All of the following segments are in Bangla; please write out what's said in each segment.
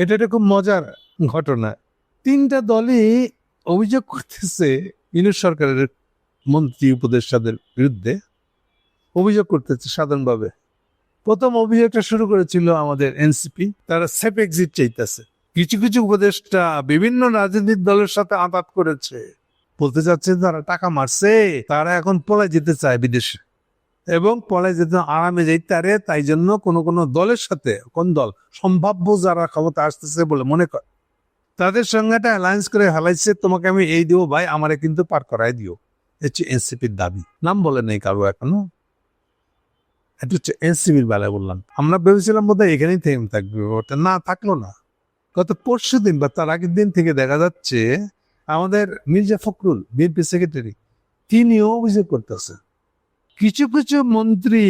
এটা একটা খুব মজার ঘটনা। তিনটা দলই অভিযোগ করতেছে ইউনিট সরকারের মন্ত্রী উপদেষ্টাদের বিরুদ্ধে অভিযোগ করতেছে সাধারণভাবে। প্রথম অভিযোগটা শুরু করেছিল আমাদের এনসিপি, তারা সেফ এক্সিট চাইতেছে। কিছু কিছু উপদেষ্টা বিভিন্ন রাজনৈতিক দলের সাথে আঘাত করেছে। বলতে চাচ্ছে তারা টাকা মারছে, তারা এখন পলায় যেতে চায় বিদেশে। এবং পলায় যেতে আরামে যাইতে পারে তাই জন্য কোন কোন দলের সাথে, কোন দল? সম্ভাব্য যারা ক্ষমতা আসতেছে বলে মনে করে। তাদের সঙ্গে একটা অ্যালায়েন্স করে হালাইছে, তোমাকে আমি এই দিব ভাই, আমারে কিন্তু পার করাই দিও। হচ্ছে এনসিপির দাবি। নাম বলে নেই কারও এখনও। এটা হচ্ছে এনসিপির বেলায় বললাম। আমরা ভেবেছিলাম বোধ এখানেই থেমে থাকবে, ওটা না থাকল না। গত পরশু দিন বা তার আগের দিন থেকে দেখা যাচ্ছে, আমাদের মির্জা ফখরুল, বিএনপি সেক্রেটারি তিনিও অভিযোগ করতেছে। কিছু কিছু মন্ত্রী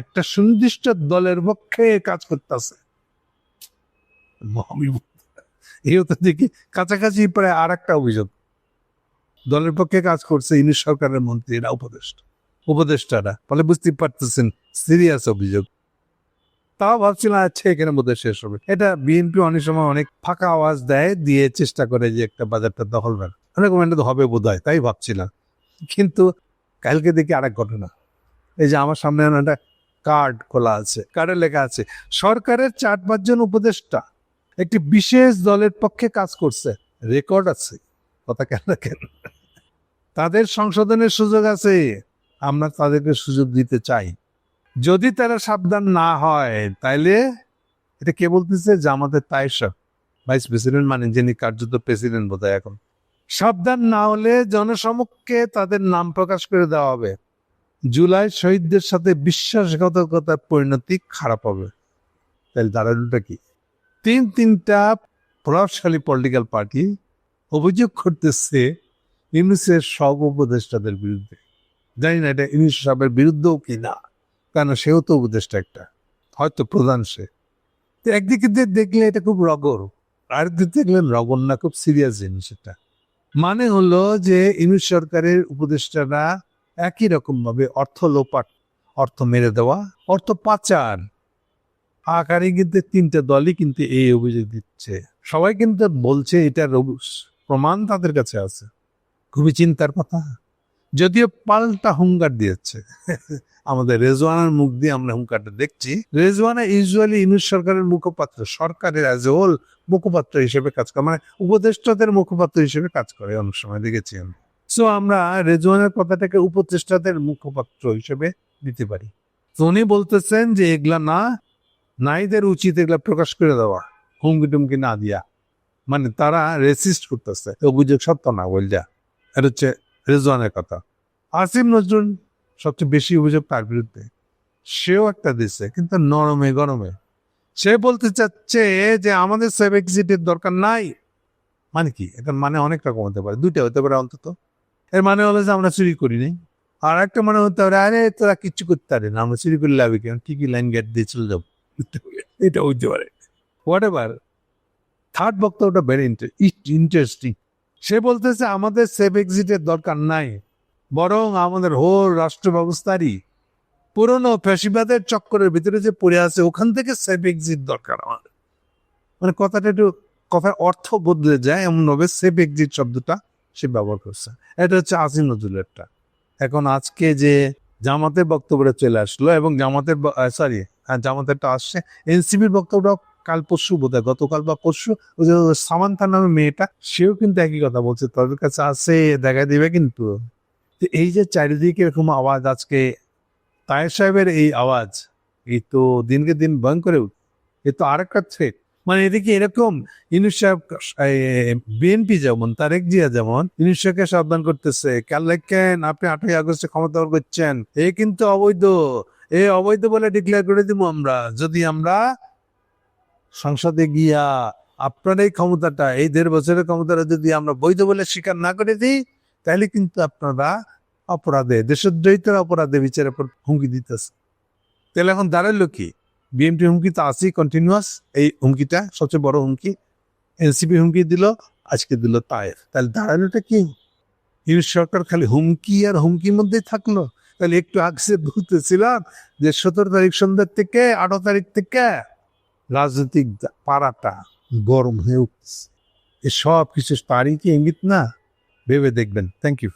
একটা সুনির্দিষ্ট দলের পক্ষে কাজ করতেছে। দেখি কাছাকাছি প্রায় আর একটা অভিযোগ। দলের পক্ষে কাজ করছে ইউনিট সরকারের মন্ত্রীরা উপদেষ্টা। উপদেষ্টারা, ফলে বুঝতে পারতেছেন সিরিয়াস অভিযোগ। তাও ভাবছিলাম আচ্ছা এখানে বোধহয় শেষ হবে। এটা বিএনপি অনেক সময় অনেক ফাঁকা আওয়াজ দেয়, দিয়ে চেষ্টা করে যে একটা বাজারটা দখল রাখ অনেক এটা হবে বোধ হয় তাই ভাবছিলাম। কিন্তু কালকে দেখি আরেক ঘটনা। এই যে আমার সামনে একটা কার্ড খোলা আছে কার্ডে লেখা আছে, সরকারের চার পাঁচজন উপদেষ্টা একটি বিশেষ দলের পক্ষে কাজ করছে। রেকর্ড আছে, কথা কেন কেন? তাদের সংশোধনের সুযোগ আছে, আমরা তাদেরকে সুযোগ দিতে চাই। যদি তারা সাবধান না হয়, তাইলে এটা কে বলতেছে? জামাতের তাইশা ভাইস প্রেসিডেন্ট মানে যিনি কার্যত প্রেসিডেন্ট বোধ এখন। সাবধান না হলে জনসমক্ষে তাদের নাম প্রকাশ করে দেওয়া হবে। জুলাই শহীদদের সাথে বিশ্বাসঘাতকতার পরিণতি খারাপ হবে। তাহলে দাঁড়ানোটা কি? তিন তিনটা প্রভাবশালী পলিটিক্যাল পার্টি অভিযোগ করতেছে ইউনিসের সব উপদেষ্টাদের বিরুদ্ধে। জানি না এটা ইউনিস সাহেবের বিরুদ্ধেও কি না, কেন সেও তো উপদেষ্টা একটা, হয়তো প্রধান সে। তো একদিকে দিয়ে দেখলে এটা খুব রগর আরেকদিকে দেখলেন রগর না, খুব সিরিয়াস জিনিস এটা। মানে হলো যে ইউনিট সরকারের উপদেষ্টারা একই রকম ভাবে অর্থ লোপাট, অর্থ মেরে দেওয়া, অর্থ পাচার। আকারে কিন্তু তিনটে দলই কিন্তু এই অভিযোগ দিচ্ছে। সবাই কিন্তু বলছে এটার প্রমাণ তাদের কাছে আছে। খুবই চিন্তার কথা। যদিও পাল্টা হুঙ্কার দিয়েছে। আমাদের রেজওয়ানার মুখ দিয়ে আমরা হুঙ্কারটা দেখছি। রেজওয়ানা ইউজুয়ালি ইউনিট সরকারের মুখপাত্র। সরকারের অ্যাজ এ হোল মুখপাত্র হিসেবে কাজ করে মানে উপদেষ্টাদের মুখপাত্র হিসেবে কাজ করে অনেক সময়, দেখেছি আমি। সো আমরা রেজওয়ানের কথাটাকে উপদেষ্টাদের মুখপাত্র হিসেবে দিতে পারি। উনি বলতেছেন যে এগুলা না নাইদের উচিত এগুলা প্রকাশ করে দেওয়া, হুমকি টুমকি না দিয়া। মানে তারা রেসিস্ট করতেছে। অভিযোগ সত্য না বললা। এটা হচ্ছে রেজওয়ানের কথা। আসিম নজরুল সবচেয়ে বেশি অভিযোগ তার বিরুদ্ধে। সেও একটা দিচ্ছে কিন্তু নরমে গরমে। সে বলতে চাচ্ছে যে আমাদের সেভ এক্সিটের দরকার নাই। মানে কি? এটার মানে অনেক রকম হতে পারে। দুইটা হতে পারে অন্তত। এর মানে হলো যে আমরা চুরি করি নাই। আর একটা মানে হতে পারে, আরে তোরা কিচ্ছু করতে পারে না। আমরা চুরি করে লাভি কেন ঠিকই লাইন গেট দিয়ে চলে যাব। এটা হইতে পারে। হোয়াট এভার থার্ড বক্তব্যটা ভেরি ইন্টারেস্টিং সে বলতেছে, আমাদের সেভ এক্সিটের দরকার নাই। বরং আমাদের হোল রাষ্ট্র ব্যবস্থারই পুরনো ফ্যাসিবাদের চক্করের ভিতরে যে পড়ে আছে, ওখান থেকে সেফ এক্সিট দরকার আমার। মানে কথাটা একটু, কথার অর্থ বদলে যায় এমন ভাবে সেভ এক্সিট শব্দটা সে ব্যবহার করছে। এটা হচ্ছে আজিম নজরুলেরটা। এখন আজকে যে জামাতের বক্তব্যটা চলে আসলো এবং জামাতের সরি হ্যাঁ জামাতেরটা আসছে এনসিবির বক্তব্যটা কাল পরশু বোধ হয় গতকাল বা পরশু যে সামান্থা নামে মেয়েটা, সেও কিন্তু একই কথা বলছে, তাদের কাছে আছে, দেখা দিবে কিন্তু। এই যে চারিদিকে এরকম আওয়াজ আজকে, তায়ের সাহেবের এই আওয়াজ এই তো দিনকে দিন ভয়ঙ্কর করে এ তো আরেকটা থ্রেট মানে এদিকে এরকম ইউনুস সাহেব বিএনপি যেমন, তারেক জিয়া যেমন ইউনুস সাহেবকে সাবধান করতেছে কাল লেখেন আপনি আটই আগস্টে ক্ষমতা করছেন। এ কিন্তু অবৈধ, এ অবৈধ বলে ডিক্লেয়ার করে দিব আমরা, যদি আমরা সংসদে গিয়া আপনার এই ক্ষমতাটা, এই দেড় বছরের ক্ষমতাটা যদি আমরা বৈধ বলে স্বীকার না করে দিই, তাহলে কিন্তু আপনারা অপরাধে দেশদ্রোহিতার অপরাধে বিচারের উপর হুমকি দিতেছে। তাহলে এখন দাঁড়াল কি? বিএমপি হুমকি তো আছেই কন্টিনিউয়াস এই হুমকিটা সবচেয়ে বড় হুমকি। এনসিপি হুমকি দিল, আজকে দিল তায়ের। তাহলে দাঁড়ালোটা কি? ইউনিট সরকার খালি হুমকি আর হুমকির মধ্যেই থাকল। তাহলে একটু আগে বলতেছিলাম যে সতেরো তারিখ সন্ধ্যার থেকে, আঠারো তারিখ থেকে রাজনৈতিক পাড়াটা গরম হয়ে উঠছে এ সব কিছু তারই কি ইঙ্গিত? না। ভেবে দেখবেন। Thank you